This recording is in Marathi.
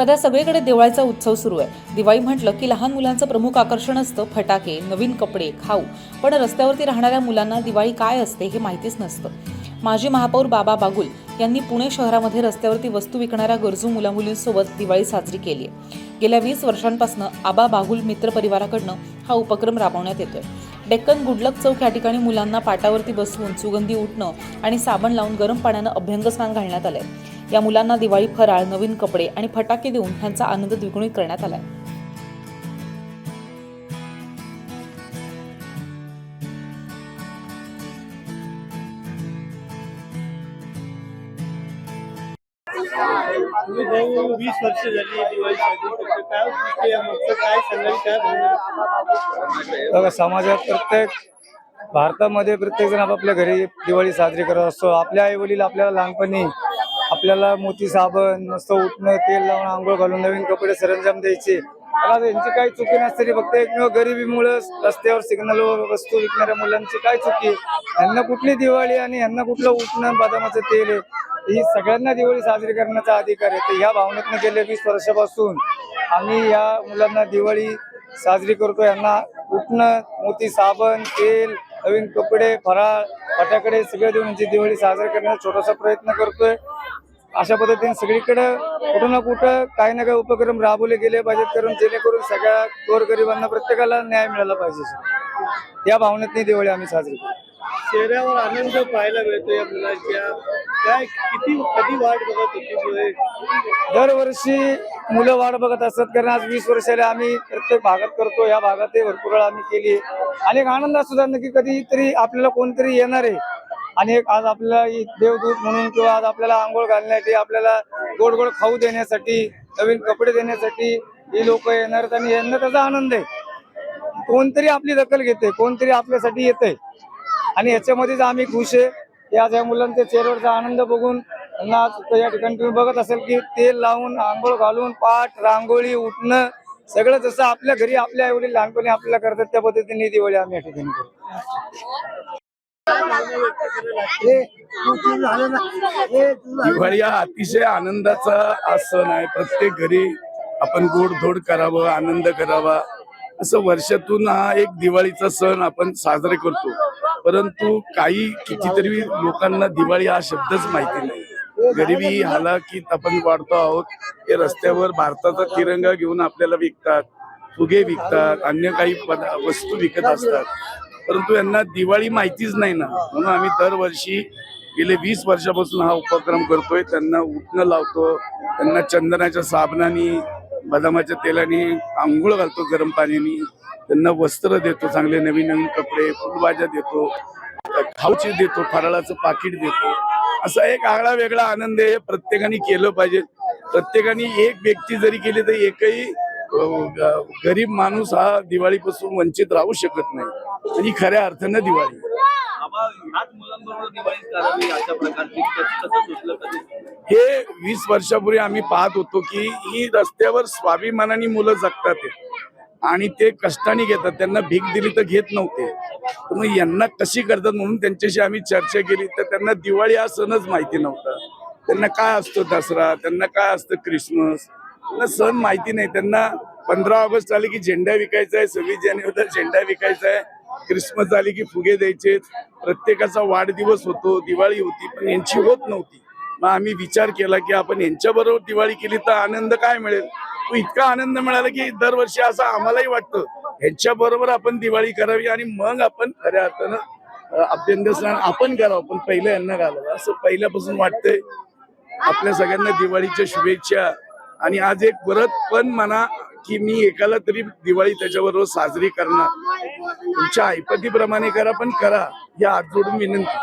सध्या सगळीकडे दिवाळीचा उत्सव सुरू आहे. दिवाळी म्हटलं की लहान मुलांचं प्रमुख आकर्षण असतं फटाके नवीन कपडे खाऊ. पण रस्त्यावरती राहणाऱ्या मुलांना दिवाळी काय असते हे माहितीच नसतं. माजी महापौर बाबा बागुल यांनी पुणे शहरामध्ये रस्त्यावरती वस्तू विकणाऱ्या गरजू मुलामुलींसोबत दिवाळी साजरी केली आहे. गेल्या वीस वर्षांपासून आबा बागुल मित्र परिवाराकडनं हा उपक्रम राबवण्यात येतोय. डेक्कन गुडलक चौक या ठिकाणी मुलांना पाटावरती बसवून सुगंधी उठणं आणि साबण लावून गरम पाण्यानं अभ्यंग स्नान घालण्यात आलंय. या मुलांना दिवाळी फराळ नवीन कपडे आणि फटाके देऊन त्यांचा आनंद द्विगुणित करण्यात आलाय. भाऊ वीस वर्ष झाली दिवाळी साजरी करतो काय उद्दिष्ट काय सांगाल काय भावना बघा समाजात प्रत्येक भारतामध्ये प्रत्येक जण आपापल्या घरी दिवाळी साजरी करत असतो. आपले आई वडील आपल्याला लहानपणी आपल्याला मोती साबण मस्त उठणं तेल लावून आंघोळ घालून नवीन कपडे सरंजाम द्यायचे. मला यांची काही चुकी नसते फक्त एकमेव गरिबीमुळे रस्त्यावर सिग्नलवर वस्तू विकणाऱ्या मुलांची काय चुकी? यांना कुठली दिवाळी आणि यांना कुठलं उठणं बदामाचं तेल आहे? ही सगळ्यांना दिवाळी साजरी करण्याचा अधिकार आहे. तर ह्या भावनेतनं गेल्या वीस वर्षापासून. आम्ही या मुलांना दिवाळी साजरी करतो यांना उठणं मोती साबण तेल नवीन कपडे फराळ फटाकडे सगळे देऊन यांची दिवाळी साजरी करण्याचा छोटासा प्रयत्न करतोय. अशा पद्धतीने सगळीकडे कुठं ना कुठं काही ना काही उपक्रम राबवले गेले पाहिजेत कारण जेणेकरून सगळ्या गोरगरिबांना प्रत्येकाला न्याय मिळाला पाहिजे या भावनेतनी दिवाळी आम्ही साजरी करतो चेहऱ्यावर आनंद पाहायला मिळतो या मुलांच्या. काय किती कधी वाट बघत होती मुले दरवर्षी मुलं वाट बघत असतात कारण आज वीस वर्षाला आम्ही प्रत्येक भागात करतो या भागातही भरपूर वेळा आम्ही केली. आणि एक आनंद असतो त्यांना की कधीतरी आपल्याला कोणतरी येणार आहे. आणि एक आज आपल्याला देवदूत म्हणून किंवा आज आपल्याला आंघोळ घालण्यासाठी आपल्याला गोड गोड खाऊ देण्यासाठी नवीन कपडे देण्यासाठी ही लोक येणार आणि यांना त्याचा आनंद आहे. कोणतरी आपली दखल घेते कोणतरी आपल्यासाठी येते आणि याच्यामध्येच आम्ही खुश आहे. की आज या मुलांच्या चेहऱ्यावरचा आनंद बघून त्यांना आज या ठिकाणी तुम्ही बघत असेल की तेल लावून आंघोळ घालून पाठ रांगोळी उठणं सगळं जसं आपल्या घरी आपल्या आई लहानपणी आपल्याला करतात त्या पद्धतीने दिवाळी आम्ही या ठिकाणी करतो. दिवाळी हा अतिशय आनंदाचा हा सण आहे. प्रत्येक घरी आपण गोडधोड करावं आनंद करावा. असं वर्षातून हा एक दिवाळीचा सण आपण साजरे करतो. परंतु काही कितीतरी लोकांना दिवाळी हा शब्दच माहिती नाही. गरिबी हालाकीत आपण वाढतो आहोत. हे रस्त्यावर भारताचा तिरंगा घेऊन आपल्याला विकतात फुगे विकतात अन्य काही वस्तू विकत असतात. परंतु यांना दिवाळी माहितीच नाही ना. म्हणून आम्ही दरवर्षी गेले वीस वर्षापासून हा उपक्रम करतोय. त्यांना उठणं लावतो. त्यांना चंदनाच्या साबणाने बदामाच्या तेलाने आंघोळ घालतो गरम पाण्याने. त्यांना वस्त्र देतो चांगले नवीन नवीन कपडे फुलभाज्या देतो. खाऊची देतो फराळाचं पाकिट देतो. असा एक आगळा वेगळा आनंद आहे. हे प्रत्येकाने केलं पाहिजे. प्रत्येकाने एक व्यक्ती जरी केली तर एकही गरीब माणूस हा दिवाळीपासून वंचित राहू शकत नाही. आणि खऱ्या अर्थानं दिवाळी. हे वीस वर्षापूर्वी आम्ही पाहत होतो की ही रस्त्यावर स्वाभिमानाने मुलं जगतात. आणि ते कष्टाने घेतात. त्यांना भीक दिली तर घेत नव्हते. मग यांना कशी करतात म्हणून त्यांच्याशी आम्ही चर्चा केली. तर त्यांना दिवाळी हा सणच माहिती नव्हता. त्यांना काय असतो दसरा? त्यांना काय असतं क्रिसमस त्यांना सण माहिती नाही. त्यांना पंधरा ऑगस्ट आले की झेंडा विकायचा आहे सव्वीस जानेवारीला झेंडा विकायचा आहे. क्रिसमस आली की फुगे द्यायचे. प्रत्येकाचा वाढदिवस होतो दिवाळी होती पण यांची होत नव्हती. मग आम्ही विचार केला की आपण यांच्या बरोबर दिवाळी केली तर आनंद काय मिळेल? तो इतका आनंद मिळाला की दरवर्षी असं आम्हालाही वाटतं. यांच्या बरोबर आपण दिवाळी करावी आणि मग आपण खऱ्या अर्थानं अभ्यंगस्नान आपण करावं. पण पहिलं यांना घालावं. असं पहिल्यापासून वाटतंय. आपल्या सगळ्यांना दिवाळीच्या शुभेच्छा. आणि आज एक परत पण म्हणा की मी एकाला तरी दिवाळी त्याच्याबरोबर साजरी करणार. तुमच्या ऐपतीप्रमाणे करा पण करा. या हात जोडून विनंती.